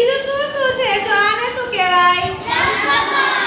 બીજું શું શું છે? તો આને શું કહેવાય?